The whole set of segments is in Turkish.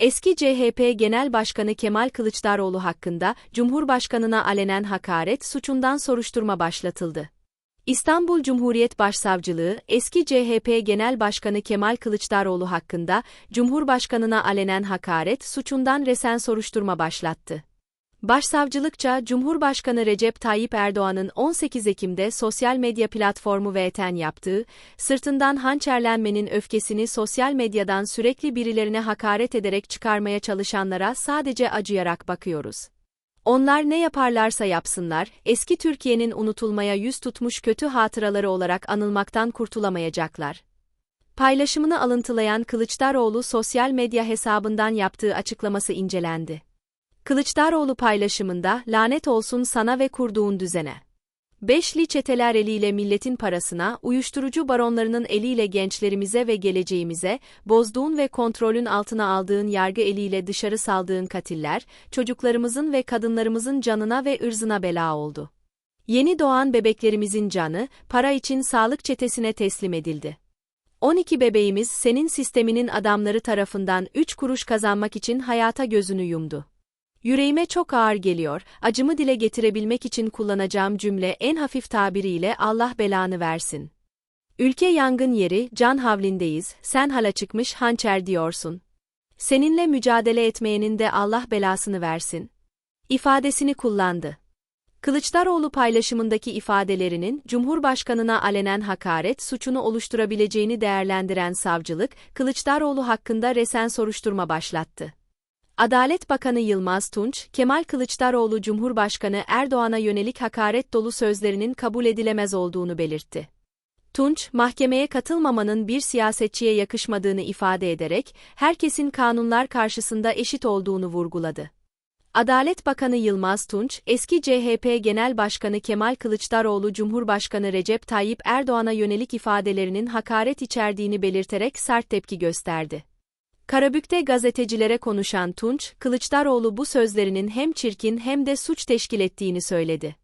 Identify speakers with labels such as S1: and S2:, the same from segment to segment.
S1: Eski CHP Genel Başkanı Kemal Kılıçdaroğlu hakkında Cumhurbaşkanına alenen hakaret suçundan soruşturma başlatıldı. İstanbul Cumhuriyet Başsavcılığı, eski CHP Genel Başkanı Kemal Kılıçdaroğlu hakkında Cumhurbaşkanına alenen hakaret suçundan resen soruşturma başlattı. Başsavcılıkça Cumhurbaşkanı Recep Tayyip Erdoğan'ın 18 Ekim'de sosyal medya platformu VTN yaptığı, sırtından hançerlenmenin öfkesini sosyal medyadan sürekli birilerine hakaret ederek çıkarmaya çalışanlara sadece acıyarak bakıyoruz. Onlar ne yaparlarsa yapsınlar, eski Türkiye'nin unutulmaya yüz tutmuş kötü hatıraları olarak anılmaktan kurtulamayacaklar. Paylaşımını alıntılayan Kılıçdaroğlu sosyal medya hesabından yaptığı açıklaması incelendi. Kılıçdaroğlu paylaşımında, lanet olsun sana ve kurduğun düzene. Beşli çeteler eliyle milletin parasına, uyuşturucu baronlarının eliyle gençlerimize ve geleceğimize, bozduğun ve kontrolün altına aldığın yargı eliyle dışarı saldığın katiller, çocuklarımızın ve kadınlarımızın canına ve ırzına bela oldu. Yeni doğan bebeklerimizin canı, para için sağlık çetesine teslim edildi. 12 bebeğimiz senin sisteminin adamları tarafından 3 kuruş kazanmak için hayata gözünü yumdu. Yüreğime çok ağır geliyor, acımı dile getirebilmek için kullanacağım cümle en hafif tabiriyle Allah belanı versin. Ülke yangın yeri, can havlindeyiz, sen hala çıkmış hançer diyorsun. Seninle mücadele etmeyenin de Allah belasını versin. İfadesini kullandı. Kılıçdaroğlu paylaşımındaki ifadelerinin Cumhurbaşkanına alenen hakaret suçunu oluşturabileceğini değerlendiren savcılık, Kılıçdaroğlu hakkında resen soruşturma başlattı. Adalet Bakanı Yılmaz Tunç, Kemal Kılıçdaroğlu Cumhurbaşkanı Erdoğan'a yönelik hakaret dolu sözlerinin kabul edilemez olduğunu belirtti. Tunç, mahkemeye katılmamanın bir siyasetçiye yakışmadığını ifade ederek, herkesin kanunlar karşısında eşit olduğunu vurguladı. Adalet Bakanı Yılmaz Tunç, eski CHP Genel Başkanı Kemal Kılıçdaroğlu Cumhurbaşkanı Recep Tayyip Erdoğan'a yönelik ifadelerinin hakaret içerdiğini belirterek sert tepki gösterdi. Karabük'te gazetecilere konuşan Tunç, Kılıçdaroğlu bu sözlerinin hem çirkin hem de suç teşkil ettiğini söyledi.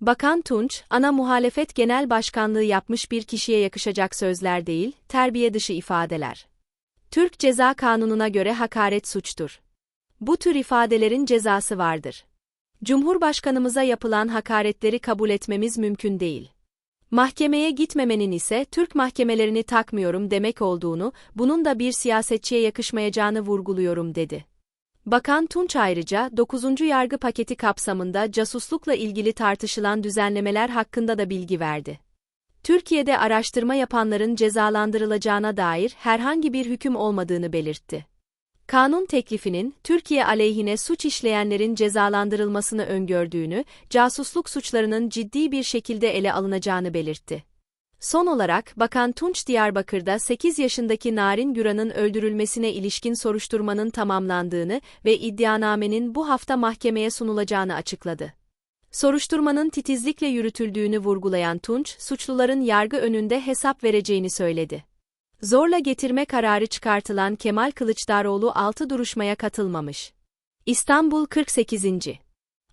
S1: Bakan Tunç, ana muhalefet genel başkanlığı yapmış bir kişiye yakışacak sözler değil, terbiye dışı ifadeler. Türk Ceza Kanunu'na göre hakaret suçtur. Bu tür ifadelerin cezası vardır. Cumhurbaşkanımıza yapılan hakaretleri kabul etmemiz mümkün değil. Mahkemeye gitmemenin ise Türk mahkemelerini takmıyorum demek olduğunu, bunun da bir siyasetçiye yakışmayacağını vurguluyorum dedi. Bakan Tunç ayrıca 9. yargı paketi kapsamında casuslukla ilgili tartışılan düzenlemeler hakkında da bilgi verdi. Türkiye'de araştırma yapanların cezalandırılacağına dair herhangi bir hüküm olmadığını belirtti. Kanun teklifinin, Türkiye aleyhine suç işleyenlerin cezalandırılmasını öngördüğünü, casusluk suçlarının ciddi bir şekilde ele alınacağını belirtti. Son olarak, Bakan Tunç Diyarbakır'da 8 yaşındaki Narin Güran'ın öldürülmesine ilişkin soruşturmanın tamamlandığını ve iddianamenin bu hafta mahkemeye sunulacağını açıkladı. Soruşturmanın titizlikle yürütüldüğünü vurgulayan Tunç, suçluların yargı önünde hesap vereceğini söyledi. Zorla getirme kararı çıkartılan Kemal Kılıçdaroğlu 6 duruşmaya katılmamış. İstanbul 48.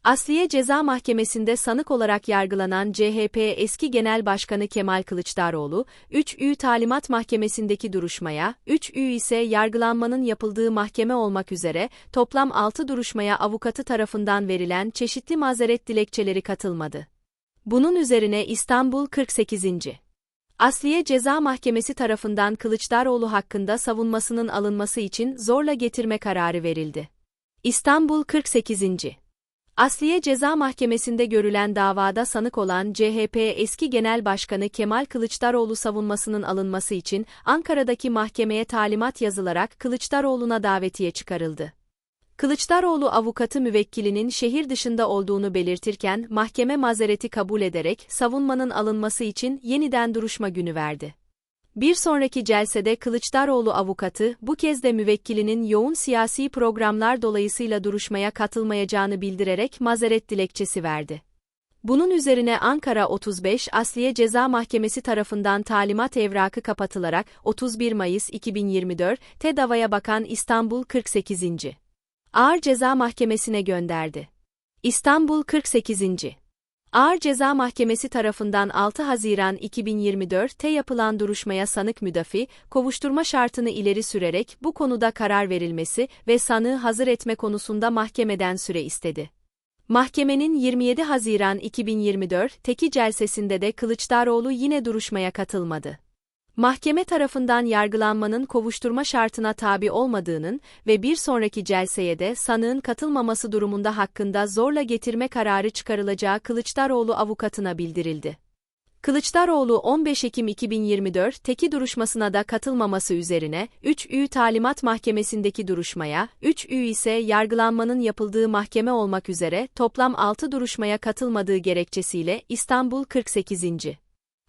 S1: Asliye Ceza Mahkemesi'nde sanık olarak yargılanan CHP eski Genel Başkanı Kemal Kılıçdaroğlu, 3Ü Talimat Mahkemesi'ndeki duruşmaya, 3Ü ise yargılanmanın yapıldığı mahkeme olmak üzere toplam 6 duruşmaya avukatı tarafından verilen çeşitli mazeret dilekçeleri katılmadı. Bunun üzerine İstanbul 48. Asliye Ceza Mahkemesi tarafından Kılıçdaroğlu hakkında savunmasının alınması için zorla getirme kararı verildi. İstanbul 48. Asliye Ceza Mahkemesi'nde görülen davada sanık olan CHP eski Genel Başkanı Kemal Kılıçdaroğlu savunmasının alınması için Ankara'daki mahkemeye talimat yazılarak Kılıçdaroğlu'na davetiye çıkarıldı. Kılıçdaroğlu avukatı müvekkilinin şehir dışında olduğunu belirtirken mahkeme mazereti kabul ederek savunmanın alınması için yeniden duruşma günü verdi. Bir sonraki celsede Kılıçdaroğlu avukatı bu kez de müvekkilinin yoğun siyasi programlar dolayısıyla duruşmaya katılmayacağını bildirerek mazeret dilekçesi verdi. Bunun üzerine Ankara 35 Asliye Ceza Mahkemesi tarafından talimat evrakı kapatılarak 31 Mayıs 2024 TED davaya bakan İstanbul 48. Ağır Ceza Mahkemesi'ne gönderdi. İstanbul 48. Ağır Ceza Mahkemesi tarafından 6 Haziran 2024'te yapılan duruşmaya sanık müdafi, kovuşturma şartını ileri sürerek bu konuda karar verilmesi ve sanığı hazır etme konusunda mahkemeden süre istedi. Mahkemenin 27 Haziran 2024 teki celsesinde de Kılıçdaroğlu yine duruşmaya katılmadı. Mahkeme tarafından yargılanmanın kovuşturma şartına tabi olmadığının ve bir sonraki celseye de sanığın katılmaması durumunda hakkında zorla getirme kararı çıkarılacağı Kılıçdaroğlu avukatına bildirildi. Kılıçdaroğlu 15 Ekim 2024 teki duruşmasına da katılmaması üzerine 3Ü Talimat Mahkemesi'ndeki duruşmaya, 3Ü ise yargılanmanın yapıldığı mahkeme olmak üzere toplam 6 duruşmaya katılmadığı gerekçesiyle İstanbul 48.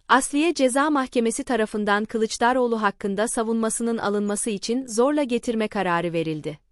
S1: Asliye Ceza Mahkemesi tarafından Kılıçdaroğlu hakkında savunmasının alınması için zorla getirme kararı verildi.